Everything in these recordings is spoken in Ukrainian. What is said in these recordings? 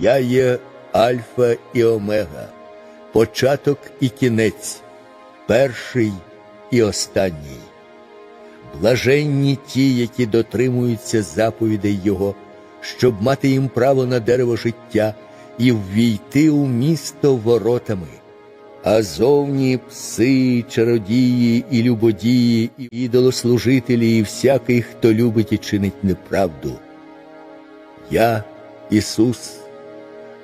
Я є Альфа і Омега, початок і кінець, перший і останній. Блаженні ті, які дотримуються заповідей Його, щоб мати їм право на дерево життя і ввійти у місто воротами. А зовні пси, чародії і любодії, і ідолослужителі, і всякий, хто любить і чинить неправду. Я, Ісус,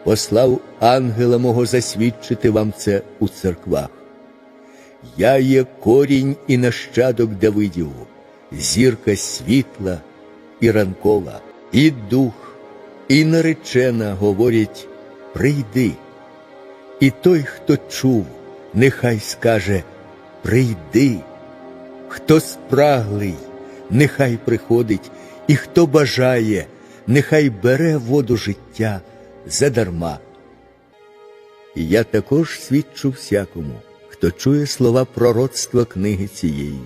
послав ангела мого засвідчити вам це у церквах. Я є корінь і нащадок Давидіву, зірка світла і ранкова, і дух, і наречена говорять прийди. І той, хто чув, нехай скаже прийди. Хто спраглий, нехай приходить, і хто бажає, нехай бере воду життя задарма. І я також свідчу всякому, хто чує слова пророцтва книги цієї.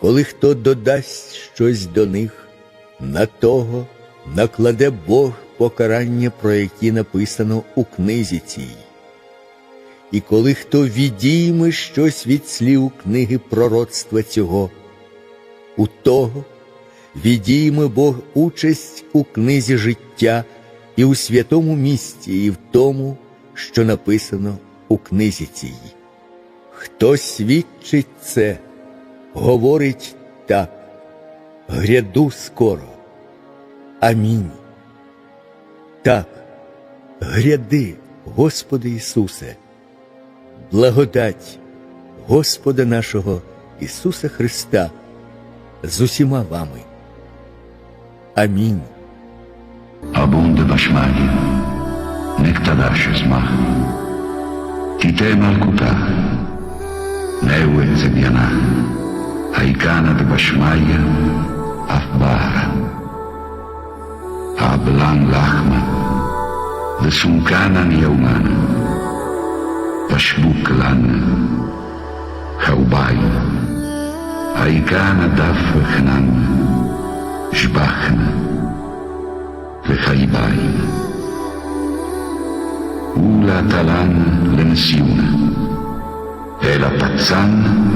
Коли хто додасть щось до них, на того накладе Бог покарання, про які написано у книзі цій. І коли хто відійме щось від слів книги пророцтва цього, у того відійме Бог участь у книзі життя і у святому місті, і в тому, що написано у книзі цій. Хто свідчить це, говорить так, гряду скоро. Амінь. Так, гряди, Господи Ісусе, благодать Господа нашого Ісуса Христа з усіма вами. Амінь. abundă vașmaghie, nectadașe smah, titem al cuta, neuenze biana, haicana de vașmaghie, afbara, ablan lahma, de suncana nieumana, vașbuc lan, haubai, haicana daf hnan, jbahna, Faibai. Ula talan lensiuna, e la pazzan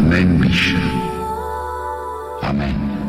membish. Amen.